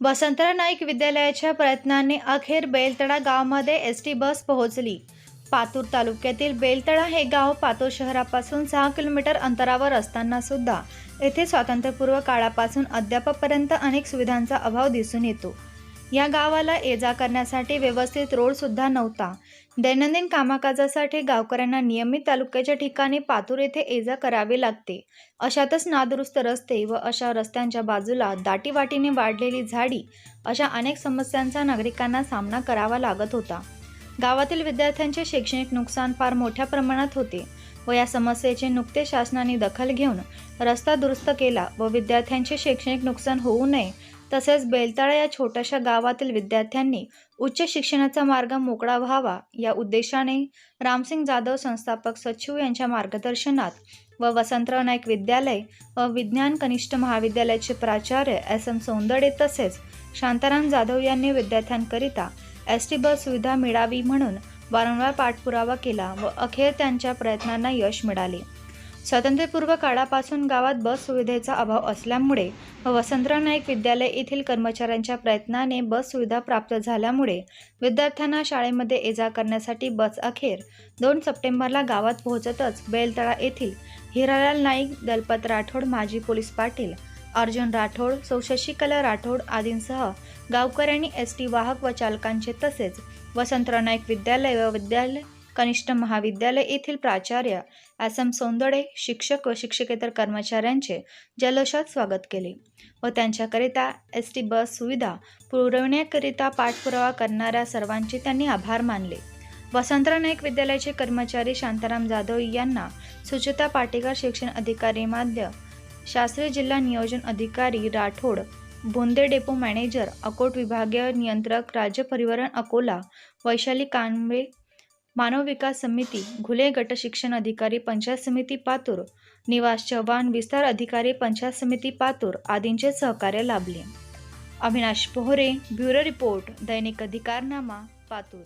वसंतराव नाईक विद्यालयाच्या प्रयत्नांनी अखेर बेलतळा गावमध्ये एस टी बस पोहोचली. पातूर तालुक्यातील बेलतळा हे गाव पातूर शहरापासून सहा किलोमीटर अंतरावर असताना सुद्धा येथे स्वातंत्र्यपूर्व काळापासून अद्यापापर्यंत अनेक सुविधांचा अभाव दिसून येतो. या गावाला ये जा करण्यासाठी व्यवस्थित रोडसुद्धा नव्हता. दैनंदिन कामकाजासाठी गावकऱ्यांना नियमित तालुक्याच्या ठिकाणी पातूर येथे ये जा करावी लागते. अशातच नादुरुस्त रस्ते व अशा रस्त्यांच्या बाजूला दाटीवाटीने वाढलेली झाडी अशा अनेक समस्यांचा नागरिकांना सामना करावा लागत होता. गावातील विद्यार्थ्यांचे शैक्षणिक नुकसान फार मोठ्या प्रमाणात होते व या समस्येचे नुकते शासनाने दखल घेऊन रस्ता दुरुस्त केला व विद्यार्थ्यांचे शैक्षणिक नुकसान होऊ नये तसेच बेलताळा या छोट्याशा गावातील विद्यार्थ्यांनी उच्च शिक्षणाचा मार्ग मोकळा व्हावा या उद्देशाने रामसिंग जाधव संस्थापक सचिव यांच्या मार्गदर्शनात व वसंतराव नाईक विद्यालय व विज्ञान कनिष्ठ महाविद्यालयाचे प्राचार्य एस एम सौंदडे तसेच शांताराम जाधव यांनी विद्यार्थ्यांकरिता एस टी बस सुविधा मिळावी म्हणून वारंवार पाठपुरावा केला व अखेर त्यांच्या प्रयत्नांना यश मिळाले. स्वातंत्र्यपूर्व काळापासून गावात बस सुविधेचा अभाव असल्यामुळे व वसंतराव नाईक विद्यालय येथील कर्मचाऱ्यांच्या प्रयत्नाने बस सुविधा प्राप्त झाल्यामुळे विद्यार्थ्यांना शाळेमध्ये ये जा करण्यासाठी बस अखेर दोन सप्टेंबरला गावात पोहोचतच बेलतळा येथील हिरालाल नाईक दलपत राठोड माजी पोलीस पाटील अर्जुन राठोड सौ शशिकला राठोड आदींसह गावकऱ्यांनी एस टी वाहक व चालकांचे तसेच वसंतराव नाईक विद्यालय व विद्यालय कनिष्ठ महाविद्यालय येथील प्राचार्य एस एम सौंदडे शिक्षक व शिक्षकेतर कर्मचाऱ्यांचे जल्लोषात स्वागत केले व त्यांच्याकरिता एस टी बस सुविधा पुरवण्याकरिता पाठपुरावा करणाऱ्या सर्वांचे त्यांनी आभार मानले. वसंतराव नाईक विद्यालयाचे कर्मचारी शांताराम जाधव यांना सुचिता पाटेकर शिक्षण अधिकारी माध्य शास्त्रीय जिल्हा नियोजन अधिकारी राठोड बोंदे डेपो मॅनेजर अकोट विभागीय नियंत्रक राज्य परिवहन अकोला वैशाली कांबळे मानव विकास समिती घुले गट शिक्षण अधिकारी पंचायत समिती पातूर निवास चव्हाण विस्तार अधिकारी पंचायत समिती पातूर आदींचे सहकार्य लाभले. अविनाश पोहरे ब्युरो रिपोर्ट दैनिक अधिकारनामा पातूर.